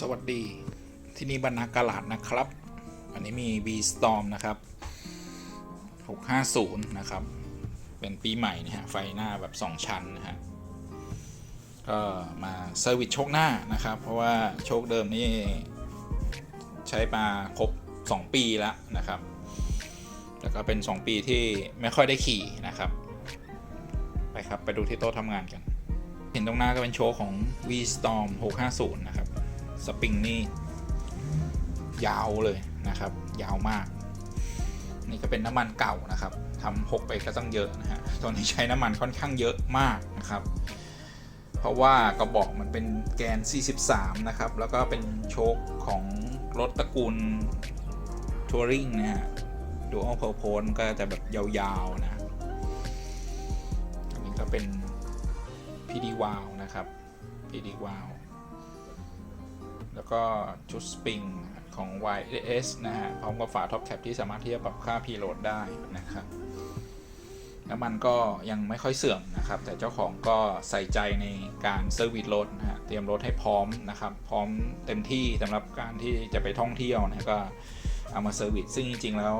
สวัสดีที่นี่บรรณากาลาดนะครับ อันนี้มี V Storm นะครับ 650 นะครับ เป็นปีใหม่นะฮะไฟหน้าแบบ 2 ชั้นนะฮะก็มาเซอร์วิสโชคหน้านะครับ เพราะว่าโชคเดิมนี่ใช้มาครบ 2 ปีแล้วนะครับ แล้วก็เป็น 2 ปีที่ไม่ค่อยได้ขี่นะครับ ไปครับ ไปดูที่โต๊ะทำงานกัน เห็นตรงหน้าก็เป็นโชว์ของ V Storm 650 นะครับ สปริงนี่ยาวเลยนะครับ ยาวมาก นี่ก็เป็นน้ำมันเก่านะครับทำหกไปก็ต้องเยอะนะฮะตัวนี้ใช้น้ำมันค่อนข้างเยอะมากนะครับ เพราะว่ากระบอกมันเป็นแกน 43 นะครับ แล้วก็เป็นโชคของรถตระกูลทัวริงนะฮะดูอัลเพลโพนก็จะแบบยาวๆนะอันนี้ก็เป็น PD w o w นะครับ PD w o w แล้วก็ชุดสปริงของ YS นะฮะ พร้อมกับฝาท็อปแคปที่สามารถที่จะปรับค่า preload ได้นะครับ น้ำมันก็ยังไม่ค่อยเสื่อมนะครับ แต่เจ้าของก็ใส่ใจในการเซอร์วิสรถนะฮะ เตรียมรถให้พร้อมนะครับ พร้อมเต็มที่สำหรับการที่จะไปท่องเที่ยวนะก็เอามาเซอร์วิสซึ่งจริง ๆ แล้ว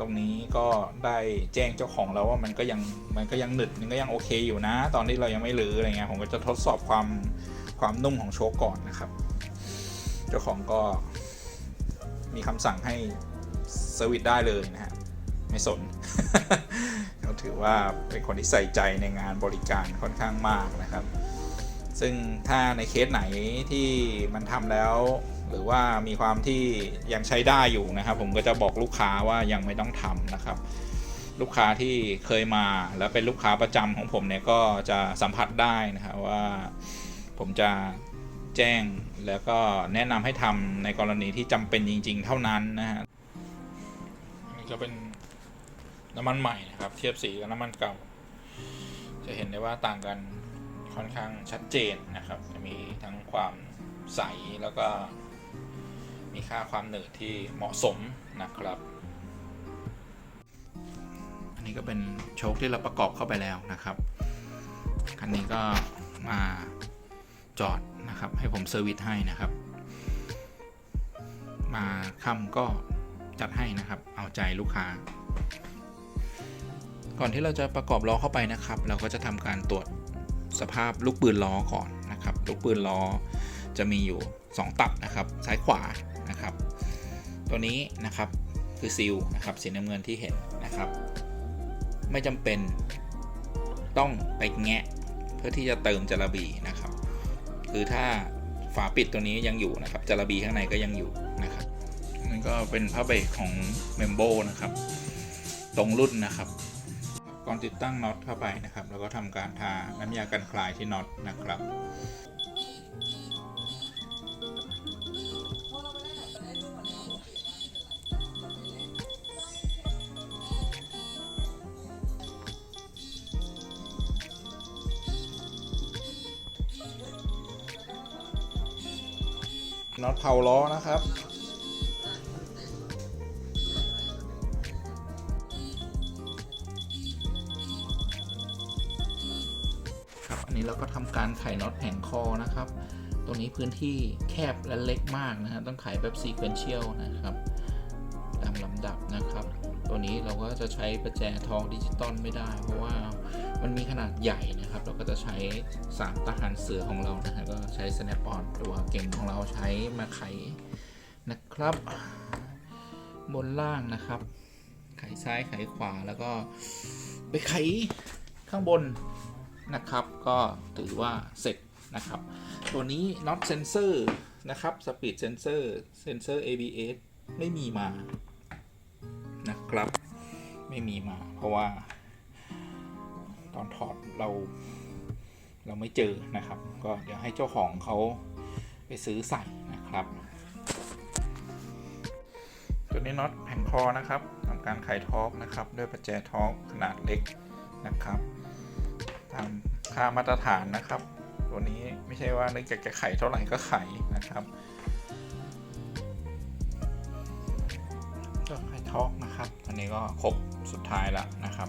ตรงนี้ก็ได้แจ้งเจ้าของแล้วว่ามันก็ยังมันก็ยังหนึดมันก็ยังโอเคอยู่นะ ตอนที่เรายังไม่รื้ออะไรเงี้ยผมก็จะทดสอบความความนุ่มของโชคก่อนนะครับ เจ้าของก็มีคำสั่งให้เซอร์วิสได้เลยนะฮะ ไม่สนเขาถือว่าเป็นคนที่ใส่ใจในงานบริการค่อนข้างมากนะครับ ซึ่งถ้าในเคสไหนที่มันทำแล้ว หรือว่ามีความที่ยังใช้ได้อยู่นะครับ ผมก็จะบอกลูกค้าว่ายังไม่ต้องทำนะครับลูกค้าที่เคยมาแล้วเป็นลูกค้าประจำของผมเนี่ยก็จะสัมผัสได้นะครับว่าผมจะ แจ้ง แล้วก็แนะนำให้ทำในกรณีที่จำเป็นจริง ๆ เท่านั้นนะฮะนี่ก็เป็นน้ำมันใหม่นะครับ เทียบสีกับน้ำมันเก่า จะเห็นได้ว่าต่างกันค่อนข้างชัดเจนนะครับ จะมีทั้งความใสแล้วก็มีค่าความหนืดที่เหมาะสมนะครับ อันนี้ก็เป็นโชคที่เราประกอบเข้าไปแล้วนะครับ คันนี้ก็มาจอด นะครับ ให้ผมเซอร์วิสให้นะครับ มาค่ำก็จัดให้นะครับ เอาใจลูกค้า ก่อนที่เราจะประกอบล้อเข้าไปนะครับ เราก็จะทำการตรวจสภาพลูกปืนล้อก่อนนะครับ ลูกปืนล้อจะมีอยู่ 2 ตับนะครับ ซ้ายขวานะครับ ตัวนี้นะครับคือซิลนะครับสีน้ำเงินที่เห็นนะครับ ไม่จำเป็นต้องไปแงะเพื่อที่จะเติมจระบีนะครับ คือถ้าฝาปิดตัวนี้ยังอยู่นะครับจระบีข้างในก็ยังอยู่นะครับนี่ก็เป็นผ้าเบรกของเมมโบนะครับ ตรงรุ่นนะครับ ก่อนติดตั้งน็อตเข้าไปนะครับ แล้วก็ทำการทาน้ำยากันคลายที่น็อตนะครับ น็อตเผาล้อนะครับ ครับอันนี้เราก็ทำการไขน็อตแผงคอนะครับ ตรงนี้พื้นที่แคบและเล็กมากนะฮะต้องไขแบบซีเควนเชียลนะครับตามลำดับนะครับ ตัวนี้เราก็จะใช้ประแจทองดิจิตอลไม่ได้ เพราะว่า มันมีขนาดใหญ่นะครับ เราก็จะใช้3ทหารเสือของเรานะฮะก็ใช้ snap on ตัวเก่งของเราใช้มาไขนะครับ บนล่างนะครับ ไขซ้ายไขขวาแล้วก็ไปไขข้างบนนะครับ ก็ถือว่าเสร็จนะครับ ตัวนี้ not sensor นะครับ speed sensor sensor ABS ไม่มีมานะครับ ไม่มีมาเพราะว่า ตอนถอดเราเราไม่เจอนะครับ ก็เดี๋ยวให้เจ้าของเขาไปซื้อใส่นะครับ ตัวนี้น็อตแผงคอนะครับทำการไขทอร์กนะครับ ด้วยประแจทอร์กขนาดเล็กนะครับตามค่ามาตรฐานนะครับ ตัวนี้ไม่ใช่ว่านึกอยากจะไขเท่าไหร่ก็ไขนะครับก็ไขทอกนะครับอันนี้ก็ครบสุดท้ายแล้วนะครับ